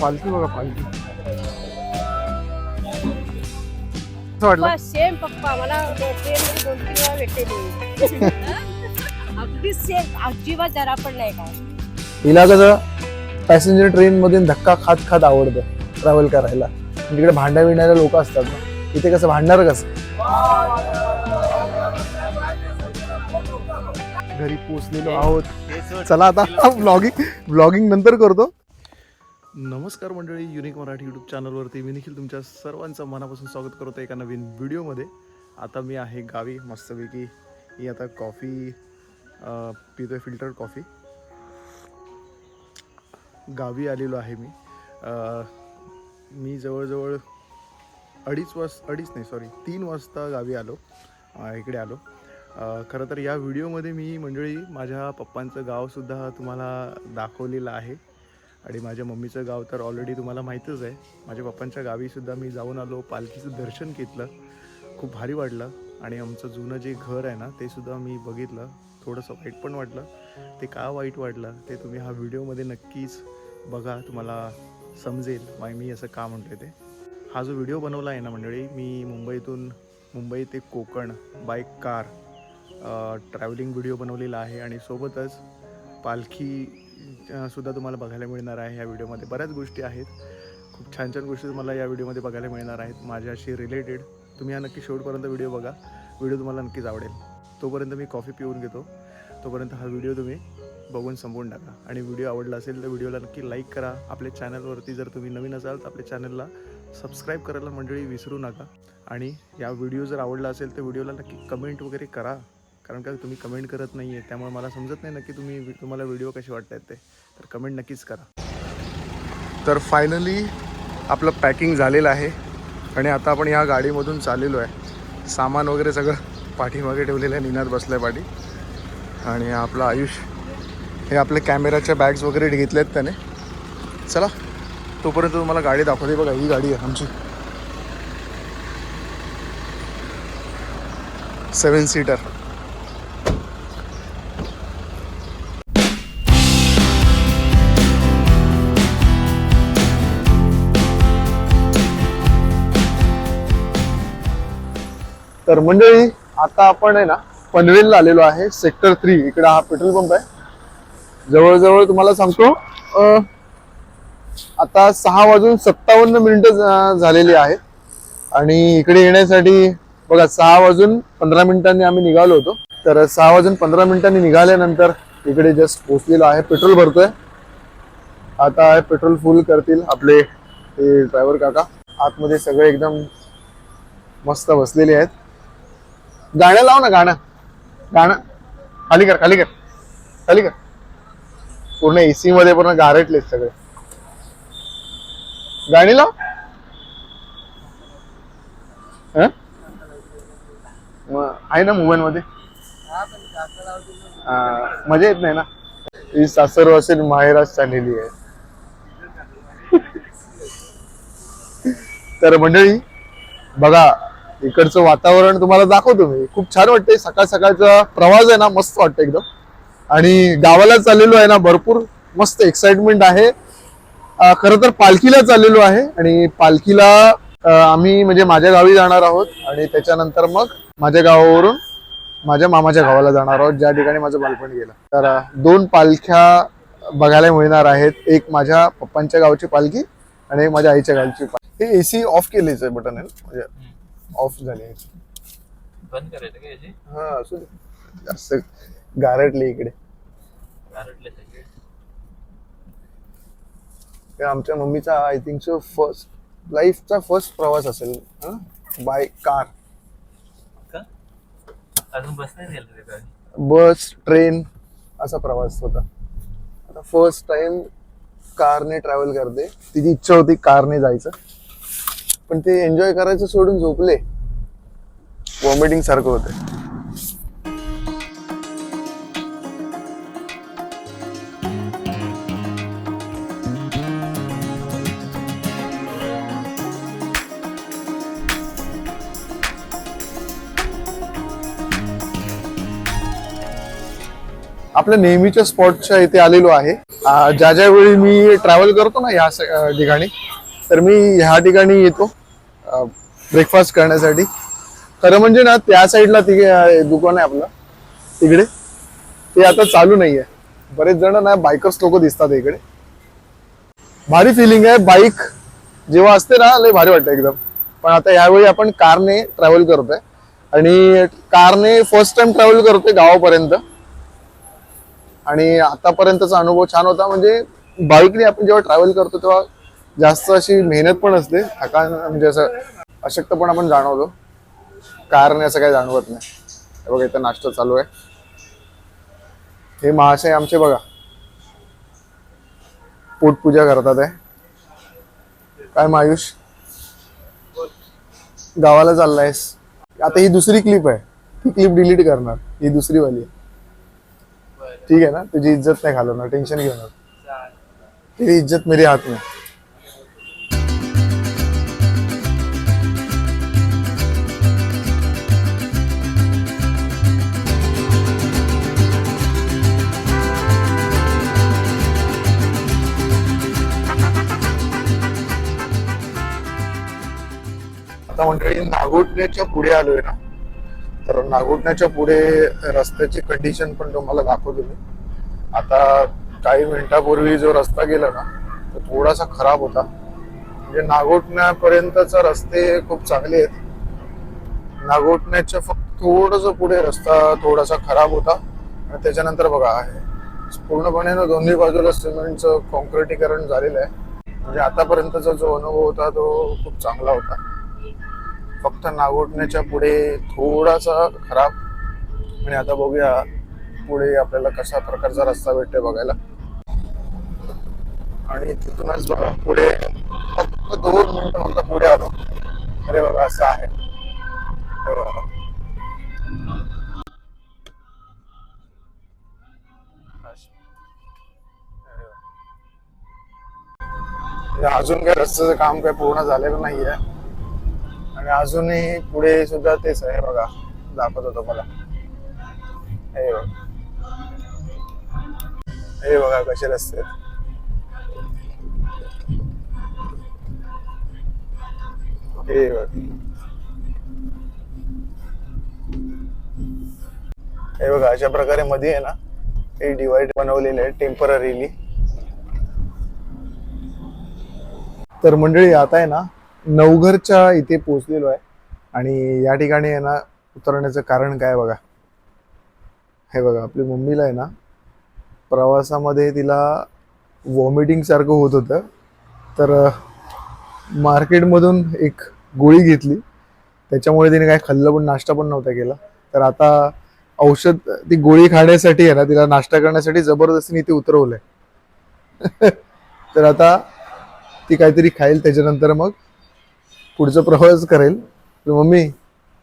पालखी बघा पालखी. कसं वाटलं? बस सेम पप्पा. मला ट्रेन मध्ये दोन तीन वेळा भेटलेली. अगदी सेम अजिबात जरा पण नाही काय. हिला कसं पॅसेंजर ट्रेन मधून धक्का खात खात आवडतं ट्रॅव्हल करायला. तिकडे भांड्या बिण्याला लोक असतात ना. इथे कसं भांडणार कसं? घरी पोचलेलो आहोत. चला आता ब्लॉगिंग ब्लॉगिंग नंतर करतो. नमस्कार मंडळी युनिक मराठी यूट्यूब चॅनलवरती मी निखिल तुमच्या सर्वांचं मनापासून स्वागत करतो एका नवीन व्हिडिओमध्ये. आता मी आहे गावी मस्तपैकी. ही आता कॉफी पितो पितोय फिल्टर कॉफी गावी आलेलो आहे मी. मी जवळजवळ अडीच वाज अडीच नाही सॉरी तीन वाजता गावी आलो इकडे आलो. खरं तर या व्हिडिओमध्ये मी मंडळी माझ्या पप्पांचं गावसुद्धा तुम्हाला दाखवलेलं आहे. आणि माझ्या मम्मीचं गाव तर ऑलरेडी तुम्हाला माहीतच आहे. माझ्या पप्पांच्या गावीसुद्धा मी जाऊन आलो पालखीचं दर्शन घेतलं. खूप भारी वाटलं. आणि आमचं जुनं जे घर आहे ना ते सुद्धा मी बघितलं. थोडंसं वाईट पण वाटलं. ते का वाईट वाटलं ते तुम्ही हा व्हिडिओमध्ये नक्कीच बघा. तुम्हाला समजेल माय मी असं का म्हणतोय ते. हा जो व्हिडिओ बनवला आहे ना मंडळी मी मुंबईतून मुंबई ते Konkan by car travelling video बनवलेला आहे. आणि सोबतच पालखी सुद्धा तुम्हाला बघायला मिळणार आहे या व्हिडिओमध्ये. बऱ्याच गोष्टी आहेत. खूप छान छान गोष्टी तुम्हाला या व्हिडिओमध्ये बघायला मिळणार आहेत. माझ्याशी रिलेटेड तुम्ही हा नक्की शेवटपर्यंत व्हिडिओ बघा. व्हिडिओ तुम्हाला नक्कीच आवडेल. तोपर्यंत मी कॉफी पिऊन घेतो. तोपर्यंत हा व्हिडिओ तुम्ही बघून संपवून टाका. आणि व्हिडिओ आवडला असेल तर व्हिडिओला नक्की लाईक करा. आपल्या चॅनलवरती जर तुम्ही नवीन असाल तर आपल्या चॅनलला सबस्क्राईब करायला मंडळी विसरू नका. आणि या व्हिडिओ जर आवडला असेल तर व्हिडिओला नक्की कमेंट वगैरे करा. कारण का तुम्ही कमेंट करत नाही आहे त्यामुळे मला समजत नाही नक्की तुम्ही तुम्हाला व्हिडिओ कसे वाटत आहेत ते. तर कमेंट नक्कीच करा. तर फायनली आपलं पॅकिंग झालेलं आहे आणि आता आपण ह्या गाडीमधून चाललेलो आहे. सामान वगैरे सगळं पाठीमागे ठेवलेलं आहे निनाद बसलं आहे पाठी. आणि आपलं आयुष हे आपले कॅमेराच्या बॅग्स वगैरे घेतले आहेत त्याने. चला तोपर्यंत तुम्हाला गाडी दाखवते बघा ही गाडी आहे आमची. सेवन सीटर तर मंडळी आता आपण आहे ना पनवेलला आलेलो आहे सेक्टर थ्री इकडे हा पेट्रोल पंप आहे. जवळजवळ तुम्हाला सांगतो आता सहा वाजून सत्तावन्न मिनिटं झालेली आहेत. आणि इकडे येण्यासाठी बघा सहा वाजून पंधरा मिनिटांनी आम्ही निघालो होतो. तर सहा वाजून पंधरा मिनिटांनी निघाल्यानंतर इकडे जस्ट पोचलेलो आहे पेट्रोल भरतोय. आता पेट्रोल फुल करतील आपले ते ड्रायव्हर काका. आतमध्ये सगळे एकदम मस्त बसलेले आहेत. गाणं लाव ना गाणं. गाणं. खाली कर खाली कर. खाली कर. पूर्ण एसी मध्ये पूर्ण गारटले सगळे. गाणी लाव. मग आहे ना मोबाईल मध्ये? मजा येत नाही ना? ही सासर असेल माहेरात चाललेली आहे. तर मंडळी बघा इकडचं वातावरण तुम्हाला दाखवतो मी. खूप छान वाटतंय. सकाळ सकाळचा प्रवास आहे ना मस्त वाटतं एकदम. आणि गावाला चाललेलो आहे ना भरपूर मस्त एक्साइटमेंट आहे. खर खरं तर पालखीला चाललेलो आहे आणि पालखीला आम्ही म्हणजे माझ्या गावी जाणार आहोत आणि त्याच्यानंतर मग माझ्या गावावरून माझ्या मामाच्या गावाला जाणार आहोत ज्या ठिकाणी माझं बालपण गेलं. तर दोन पालख्या बघायला मिळणार आहेत. एक माझ्या पप्पांच्या गावची पालखी आणि एक माझ्या आईच्या गावची पालखी. हे एसी ऑफ केलेच आहे बटन आहे म्हणजे ऑफ झाले. बंद करायचं का याची? हा असू दे. जास्त गारटले इकडे. गारटले सगळे. हे आमच्या मम्मीचा आय थिंक सो फर्स्ट लाईफचा फर्स्ट प्रवास असेल बाय कार का? अजून बस नाही गेलं ते गाडी. बस ट्रेन असा प्रवास होता. आता फर्स्ट टाइम कारने ट्रॅव्हल करते. तिची इच्छा होती कारने जायचं. पण ते एन्जॉय करायचं सोडून झोपले. वॉमिटिंग सारखं होतं आपल्या नेहमीच्या स्पॉटच्या इथे आलेलो आहे. ज्या ज्या वेळी मी ट्रॅव्हल करतो ना या ठिकाणी तर मी ह्या ठिकाणी येतो ब्रेकफास्ट करण्यासाठी. खरं म्हणजे ना त्या साईडला तिघे दुकान आहे आपलं. तिकडे. ते आता चालू नाहीये. बरेच जण ना बायकर्स लोक दिसतात इकडे. भारी फिलिंग आहे. बाईक जेव्हा असते ना लय भारी वाटतं एकदम. पण आता यावेळी आपण कारने ट्रॅव्हल करतोय. आणि कारने फर्स्ट टाइम ट्रॅव्हल करतोय गावापर्यंत. आणि आतापर्यंतचा अनुभव छान होता. म्हणजे बाईकने आपण जेव्हा ट्रॅव्हल करतो तेव्हा जास्त अशी मेहनत पण असते. थकान म्हणजे असं अशक्तपणा पण जाणवतो. कारने असं काही जाणवत नाही. बघा इथं नाश्ता चालू आहे. हे महाशय आमचे बघा. पोटपूजा करतात आहे. काय मायुष? गावाला चाललायस. आता ही दुसरी क्लिप आहे. ती क्लिप डिलीट करणार. ही दुसरी वाली आहे. ठीक है ना? तुझी इज्जत नाही घालवणार. टेन्शन नका. तेरी इज्जत मेरे हाथ में. आता मंडळी नागोटण्याच्या पुढे आलोय ना तर नागोटण्याच्या पुढे रस्त्याची कंडिशन पण तुम्हाला दाखवतो मी. आता काही मिनिटापूर्वी जो रस्ता गेला ना तो थोडासा खराब होता. म्हणजे नागोटण्यापर्यंतचा रस्ते खूप चांगले आहेत. नागोटण्याच्या फक्त थोडस पुढे रस्ता थोडासा खराब होता. आणि त्याच्यानंतर बघा आहे. पूर्णपणे ना दोन्ही बाजूला सिमेंटचं कॉन्क्रिटीकरण झालेलं आहे. म्हणजे आतापर्यंतचा जो अनुभव होता तो खूप चांगला होता. फक्त नागोटण्याच्या पुढे थोडासा खराब. आणि आता बघूया पुढे आपल्याला कशा प्रकारचा रस्ता भेटतोय बघायला. आणि तिथूनच बघा पुढे फक्त दोन मिनिटं फक्त पुढे आलो. अरे बघा असं आहे. अजून काही रस्त्याचं काम काही पूर्ण झालेलं नाहीये. आणि अजूनही पुढे सुद्धा तेच आहे बघा दाखवत होतो मला. हे बघा. हे बघा कसे रस्ते हे बघा. हे बघा अशा प्रकारे मध्ये आहे ना हे डिवाइड बनवलेले आहे टेम्पररीली तर मंडळी आता आहे ना नवघरच्या इथे पोहोचलेलो आहे. आणि या ठिकाणी आहे ना उतरण्याचं कारण काय बघा? हे बघा आपली मम्मीला आहे ना प्रवासामध्ये तिला वॉमिटिंग सारखं होत होतं. तर मार्केटमधून एक गोळी घेतली. त्याच्यामुळे तिने काय खाल्लं पण नाश्ता पण नव्हता केला. तर आता औषध ती गोळी खाण्यासाठी आहे ना तिला नाश्ता करण्यासाठी जबरदस्तीने इथे उतरवलंय. तर आता ती काहीतरी खाईल त्याच्यानंतर मग पुढचा प्रवास करेल. तर मम्मी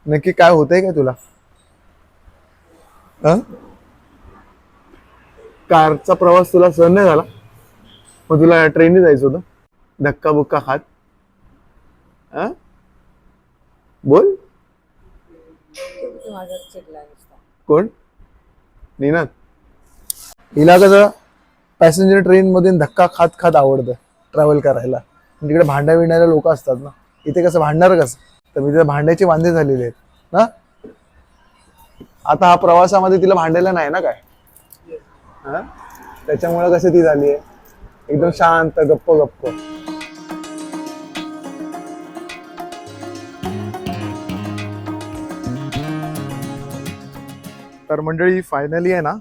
नक्की काय होतंय का तुला? हं? कारचा प्रवास तुला सहन नाही झाला? मग तुला ट्रेनने जायचं होतं. धक्का बुक्का खात. हं? बोल. कोण? निनाद. हिला कसं पॅसेंजर ट्रेन मध्ये धक्का खात खात आवडतं ट्रॅव्हल करायला. तिकडे भांड्या विणायला लोक असतात ना. इथे कसं भांडणार कसं? तर मी तिथे भांड्याचे वांदे झालेले आहेत ना? आता हा प्रवासामध्ये तिला भांडायला नाही ना काय? हा? त्याच्यामुळे कसं ती झाली आहे? एकदम शांत गप्प गप्प. तर मंडळी फायनली आहे ना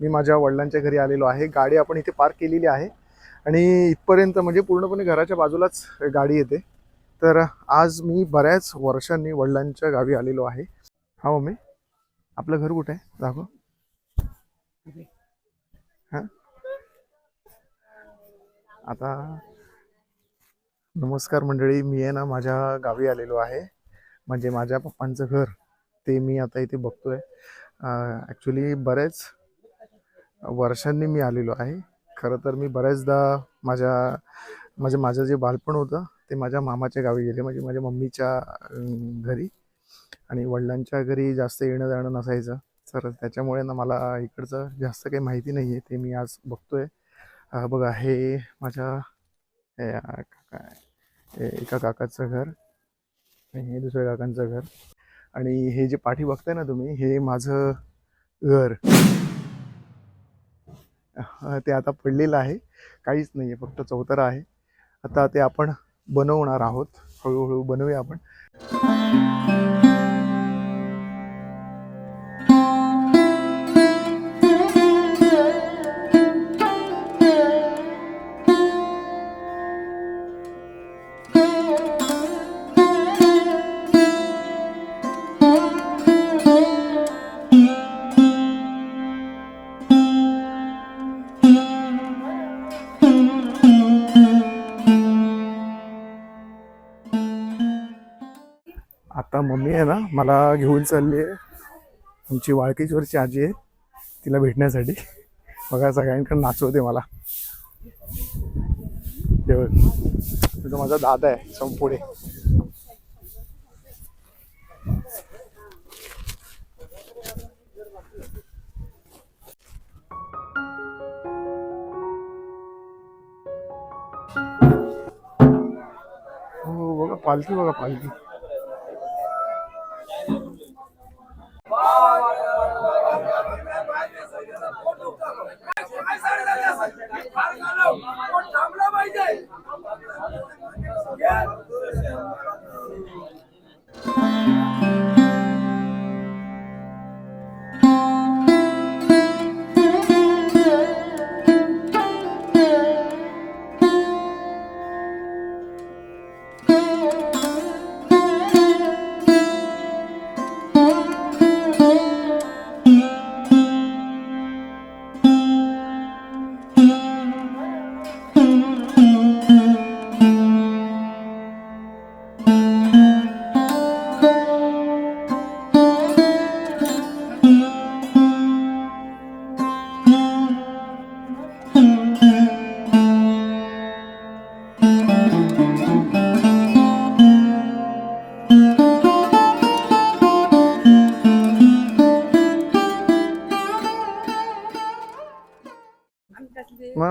मी माझ्या वडिलांच्या घरी आलेलो आहे. गाडी आपण इथे पार्क केलेली आहे. आणि इथपर्यंत म्हणजे पूर्णपणे घराच्या बाजूलाच गाडी येते. तर आज मी बऱ्याच वर्षांनी वडिलांच्या गावी आलेलो आहे. हा हो मम्मी आपलं घर कुठे आहे? दाखव. हां? आता नमस्कार मंडळी मी आहे ना माझ्या गावी आलेलो आहे. म्हणजे माझ्या पप्पांचं घर ते मी आता इथे बघतोय. ॲक्च्युली बरेच वर्षांनी मी आलेलो आहे. खरं तर मी बऱ्याचदा माझ्या म्हणजे माझं जे बालपण होतं ते माझ्या मामाच्या गावी गेले म्हणजे माझ्या मम्मीच्या घरी. आणि वडिलांच्या घरी जास्त येणं जाणं नसायचं. तर त्याच्यामुळे ना मला इकडचं जास्त काही माहिती नाही आहे ते मी आज बघतोय. आहे बघा हे माझ्या काका एका काकाचं घर हे दुसऱ्या काकांचं घर. आणि हे जे पाठी बघताय ना तुम्ही हे माझं घर. ते आता पडलेलं आहे. काहीच नाही आहे फक्त चौतारा आहे. आता ते आपण बनवणार आहोत. हळूहळू बनवूया आपण. आता मम्मी आहे ना मला घेऊन चालली आहे. आमची वाळकीचवरची आजी आहे तिला भेटण्यासाठी. बघा सगळ्यांकडे नाचवते मला. हे तो माझा दादा आहे संपुडे. हो बघा पालखी बघा पालखी.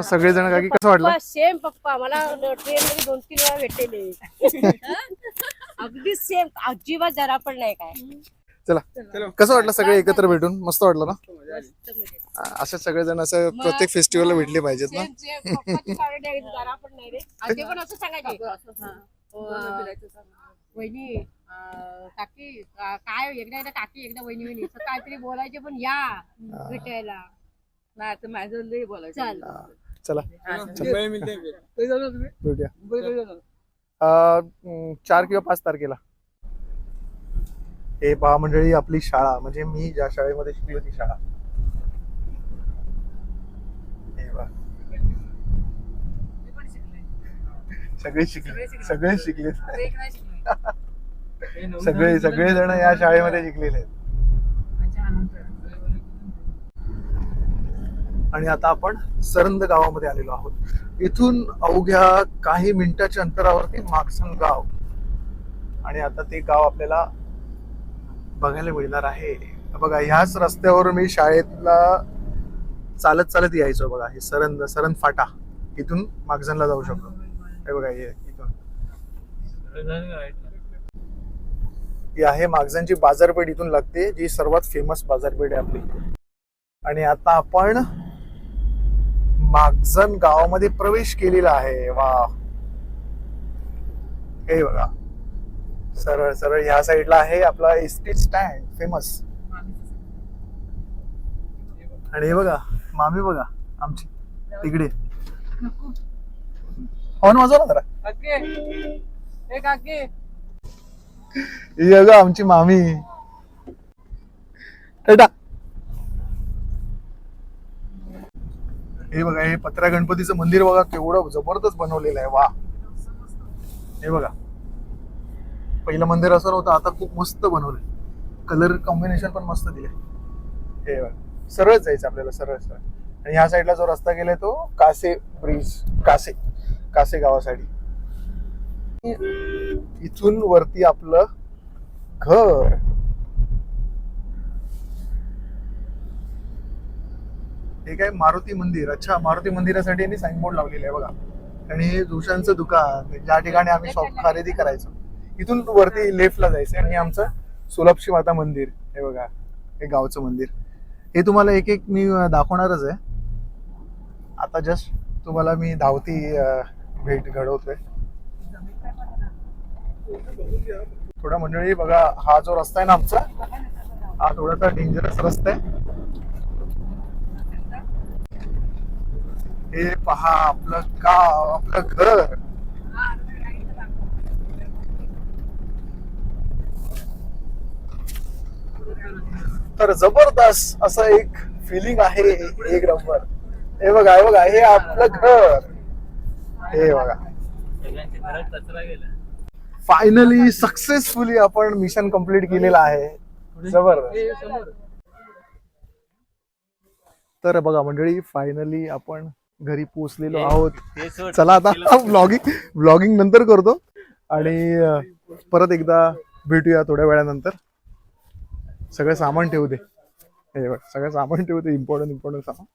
मग सगळेजण काकी कसं वाटलं? सेम पप्पा मला ट्रेन मध्ये दोन तीन वेळा भेटलेले. अगदी सेम अजिबात जरा पण नाही काय. चला. कसं वाटलं सगळे एकत्र भेटून? मस्त वाटलं ना? मस्त. असे सगळेजण असं प्रत्येक फेस्टिवलला भेटले पाहिजेत ना? जरा पण नाही रे. आणि ते पण असं सांगायचे. वहिनी काकी काय एकदा एकदा काकी एकदा वहिनी वहिनी काहीतरी बोलायचे पण या भेटायला. नाही तर माझं लय बोलायचं. चल. हा, भेटूया. अं, चार किंवा पाच तारखेला. हे पहा मंडळी आपली शाळा. म्हणजे मी ज्या शाळेमध्ये शिकलो ती शाळा. हे पहा. सगळे शिकले. सगळे शिकले. सगळे सगळे जण या शाळेमध्ये शिकलेले आहेत. आणि आता आपण सरंद गावामध्ये आलेलो आहोत. इथून अवघ्या काही मिनिटाच्या अंतरावरती मागसन गाव. आणि आता ते गाव आपल्याला बघायला मिळणार आहे. बघा ह्याच रस्त्यावर मी शाळेतला चालत चालत यायचो बघा. हे सरंद सरंद फाटा. इथून मागजनला जाऊ शकतो. हे बघा हे इथून. ही आहे मागजनची बाजारपेठ. इथून लागते जी सर्वात फेमस बाजारपेठ आहे आपली. आणि आता आपण मागजन गावामध्ये प्रवेश केलेला आहे. वा हे बघा. सरळ सरळ ह्या साईडला आहे आपला एस टी स्टँड फेमस. आणि हे बघा मामी बघा आमची तिकडे. हॉर्न वाजवा ना जरा. ही बघा आमची मामी. टाटा. हे बघा हे पत्रा गणपतीचं मंदिर बघा केवढं जबरदस्त बनवलेलं आहे. वा. हे बघा. पहिलं मंदिर असं नव्हतं आता खूप मस्त बनवलंय. कलर कॉम्बिनेशन पण मस्त दिले हे बघा. सरळ जायचं आपल्याला सरळ सरळ. आणि ह्या साईडला जो रस्ता गेलाय तो कासे ब्रिज कासे कासे गावासाठी. इथून वरती आपलं घर. एक आहे मारुती मंदिर. अच्छा मारुती मंदिरासाठी यांनी साईनबोर्ड लावलेलं आहे बघा. आणि हे जोशांचं दुकान ज्या ठिकाणी आम्ही शॉप खरेदी करायचो इथून वरती लेफ्टला जायचं आणि आमचं सोलापशी माता मंदिर हे बघा. हे गावचं मंदिर. हे तुम्हाला एक एक मी दाखवणारच आहे. आता जस्ट तुम्हाला मी धावती भेट घडवतोय. थोडा मंडळी बघा हा जो रस्ता आहे ना आमचा हा थोडासा डेंजरस रस्ता आहे. हे पहा आपलं गाव आपलं घर. तर जबरदस्त असं एक फिलिंग आहे एक नंबर हे बघा हे बघा हे आपलं घर. हे बघा. फायनली सक्सेसफुली आपण मिशन कंप्लीट केलेलं आहे. जबरदस्त. तर बघा मंडळी फायनली आपण घरी पोहोचलेलो आहोत. चला आता व्लॉगिंग व्लॉगिंग नंतर करतो. आणि परत एकदा भेटूया थोड्या वेळानंतर. सगळं सामान ठेवू दे. हे सगळं सामान ठेवू दे. इम्पॉर्टंट इम्पॉर्टंट सामान.